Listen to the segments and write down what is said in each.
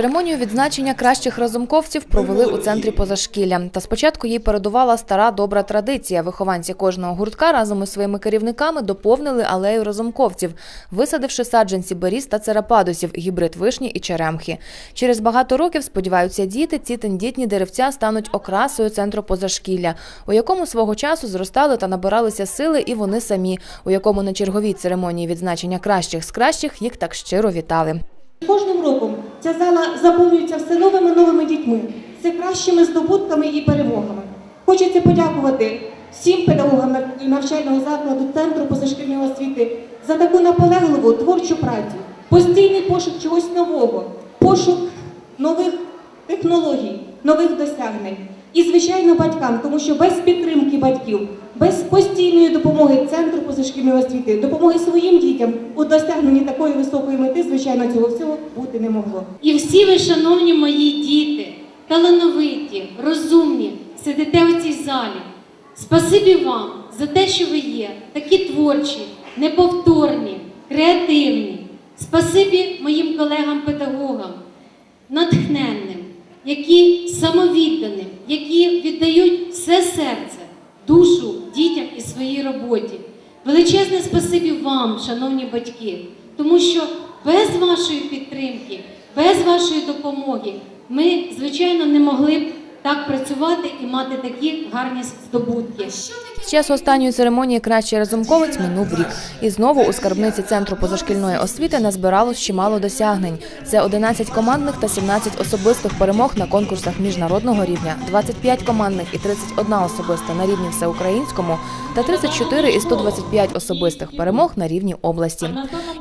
Церемонію відзначення кращих разумковців провели у центрі позашкілля. Та спочатку їй передувала стара добра традиція. Вихованці кожного гуртка разом із своїми керівниками доповнили алею разумковців, висадивши саджанці беріз та церападусів, гібрид вишні і черемхи. Через багато років, сподіваються діти, ці тендітні деревця стануть окрасою центру позашкілля, у якому свого часу зростали та набиралися сили і вони самі, у якому на черговій церемонії відзначення кращих з кращих їх так щиро вітали. Кожним роком ця зала заповнюється все новими новими дітьми, все кращими здобутками і перемогами. Хочеться подякувати всім педагогам навчального закладу Центру позашкільної освіти за таку наполегливу творчу працю, постійний пошук чогось нового, пошук нових технологій, нових досягнень. І, звичайно, батькам, тому що без підтримки батьків, без постійної допомоги Центру позашкільної освіти, допомоги своїм дітям у досягненні такої високої мети, звичайно, цього всього бути не могло. І всі ви, шановні мої діти, талановиті, розумні, сидите у цій залі. Спасибі вам за те, що ви є, такі творчі, неповторні, креативні. Спасибі моїм колегам-педагогам, натхненним, які самовідданим, які віддають все серце, душу дітям і своїй роботі. Величезне спасибі вам, шановні батьки, тому що без вашої підтримки, без вашої допомоги ми, звичайно, не могли б так працювати і мати такі гарні здобутки. З часу останньої церемонії кращий разумковець минув рік. І знову у скарбниці центру позашкільної освіти назбиралось чимало досягнень. Це 11 командних та 17 особистих перемог на конкурсах міжнародного рівня, 25 командних і 31 особиста на рівні всеукраїнському та 34 і 125 особистих перемог на рівні області.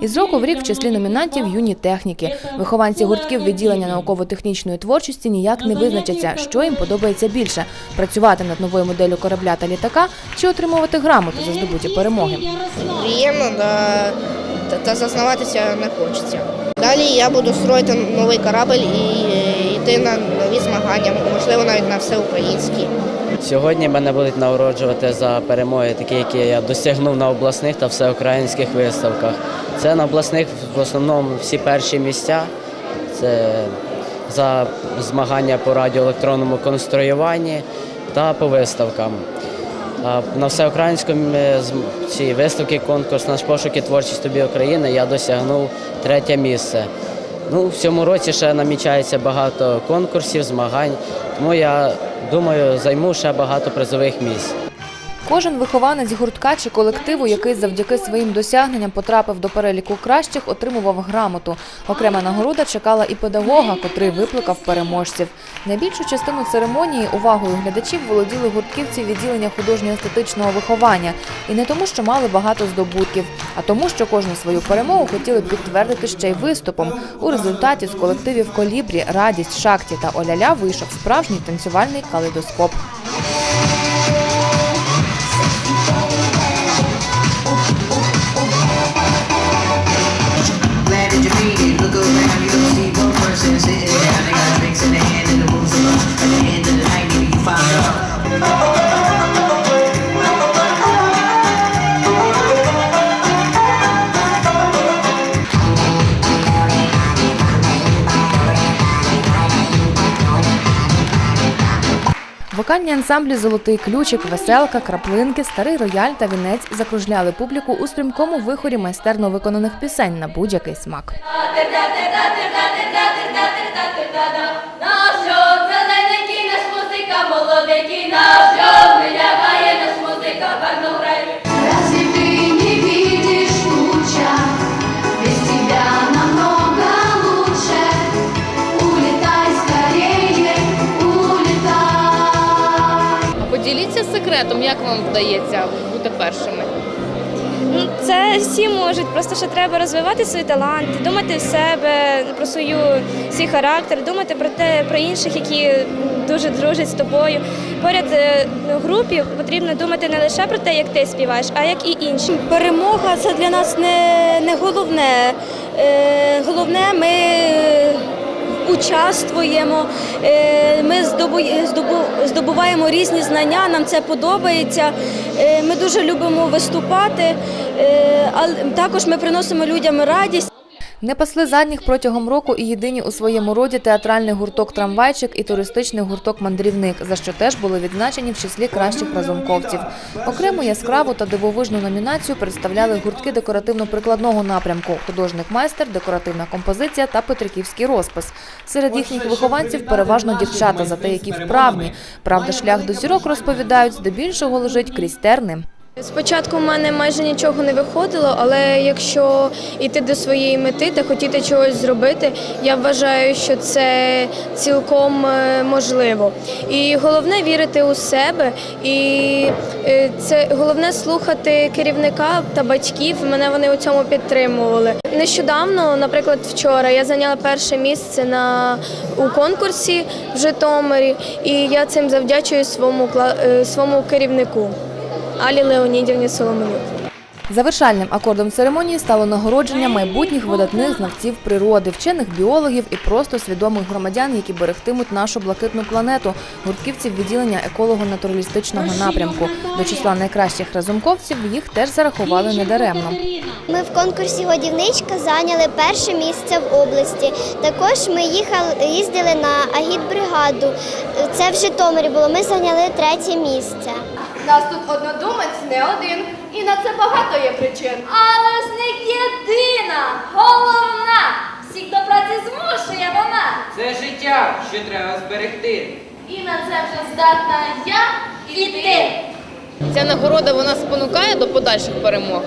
Із року в рік в числі номінантів юні техніки. Вихованці гуртків відділення науково-технічної творчості ніяк не визначаться, що їм подобається більше працювати над новою моделлю корабля та літака чи отримувати грамоту за здобуті перемоги. Приємно да, та, та зазнаватися не хочеться. Далі я буду строїти новий корабль і е, йти на нові змагання, можливо, навіть на всеукраїнські. Сьогодні мене будуть нагороджувати за перемоги, такі, які я досягнув на обласних та всеукраїнських виставках. Це на обласних в основному всі перші місця. Це за змагання по радіоелектронному конструюванні та по виставкам. На всеукраїнському е, цій виставці конкурс наш пошуки творчість тобі України я досягнув третє місце. Ну, в цьому році ще намічається багато конкурсів, змагань, тому я думаю, займу ще багато призових місць. Кожен вихованець гуртка чи колективу, який завдяки своїм досягненням потрапив до переліку кращих, отримував грамоту. Окрема нагорода чекала і педагога, котрий викликав переможців. Найбільшу частину церемонії увагою глядачів володіли гуртківці відділення художньо-естетичного виховання. І не тому, що мали багато здобутків, а тому, що кожну свою перемогу хотіли підтвердити ще й виступом. У результаті з колективів Колібрі, Радість, Шакті та Оляля вийшов справжній танцювальний калейдоскоп. Вокальні ансамблі Золотий ключик, веселка, краплинки, старий рояль та вінець закружляли публіку у стрімкому вихорі майстерно виконаних пісень на будь-який смак. Секретом, як вам вдається бути першими. Ну, Це всі можуть, просто що треба розвивати свої таланти, думати в себе, про свою свій характер, думати про те, про інших, які дуже дружать з тобою. Поряд е, в групі потрібно думати не лише про те, як ти співаєш, а як і інші. Перемога це для нас не, не головне. Е, головне, ми участвуємо, е, ми здобу- здобу- здобуваємо різні знання, нам це подобається. Е, Ми дуже любимо виступати, е, але також ми приносимо людям радість. Не пасли задніх протягом року і єдині у своєму роді театральний гурток Трамвайчик і туристичний гурток Мандрівник, за що теж були відзначені в числі кращих разумковців. Окрему яскраву та дивовижну номінацію представляли гуртки декоративно-прикладного напрямку, художник майстер, декоративна композиція та петриківський розпис. Серед їхніх вихованців переважно дівчата, зате які вправні. Правда, шлях до зірок розповідають, здебільшого лежить крізь терни. Спочатку в мене майже нічого не виходило, але якщо йти до своєї мети та хотіти чогось зробити, я вважаю, що це цілком е, можливо. І головне вірити у себе, і е, це головне слухати керівника та батьків. Мене вони у цьому підтримували. Нещодавно, наприклад, вчора я зайняла перше місце на у конкурсі в Житомирі, і я цим завдячую своєму е, своєму керівнику. Алі Леонідівні Соломонюк. Завершальним акордом церемонії стало нагородження майбутніх видатних знавців природи, вчених біологів і просто свідомих громадян, які берегтимуть нашу блакитну планету, гуртківців відділення еколого-натуралістичного напрямку. До числа найкращих разумковців їх теж зарахували недаремно. Ми в конкурсі годівничка зайняли перше місце в області. Також ми їхали, їздили на агітбригаду. Це в Житомирі було. Ми зайняли третє місце. Нас тут однодумець не один, і на це багато є причин. Але з них єдина, головна. Всіх до праці змушує вона. Це життя, що треба зберегти. І на це вже здатна я і ти. Ця нагорода вона спонукає до подальших перемог.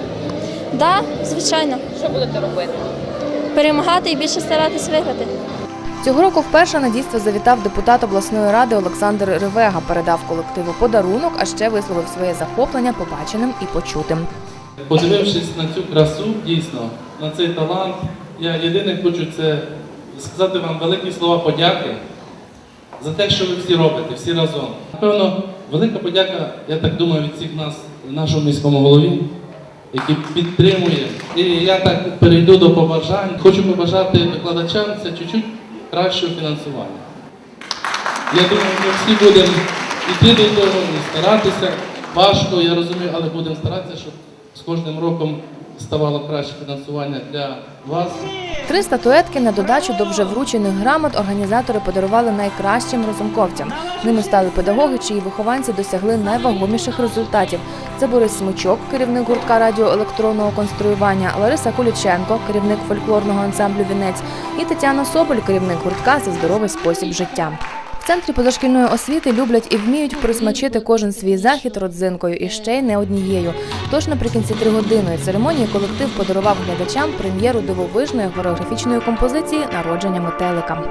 Да, звичайно, Що будете робити? перемагати і більше старатись виграти. Цього року вперше на дійство завітав депутат обласної ради Олександр Ревега, передав колективу подарунок, а ще висловив своє захоплення побаченим і почутим. Подивившись на цю красу, дійсно, на цей талант, я єдине хочу це сказати вам великі слова подяки за те, що ви всі робите, всі разом. Напевно, велика подяка, я так думаю, від всіх нас, нашому міському голові, який підтримує. І я так перейду до побажань. Хочу побажати викладачам це чуть-чуть кращого фінансування. Я думаю, ми всі будемо йти до того старатися. Важко, я розумію, але будемо старатися, щоб з кожним роком ставало краще фінансування для вас. Три статуетки на додачу до вже вручених грамот організатори подарували найкращим розумковцям. Ними стали педагоги, чиї вихованці досягли найвагоміших результатів. Це Борис Смичок, керівник гуртка радіоелектронного конструювання, Лариса Куліченко, керівник фольклорного ансамблю Вінець, і Тетяна Соболь, керівник гуртка за здоровий спосіб життя. В центрі позашкільної освіти люблять і вміють присмачити кожен свій захід родзинкою і ще й не однією. Тож наприкінці тригодинної церемонії колектив подарував глядачам прем'єру дивовижної хореографічної композиції Народження метелика.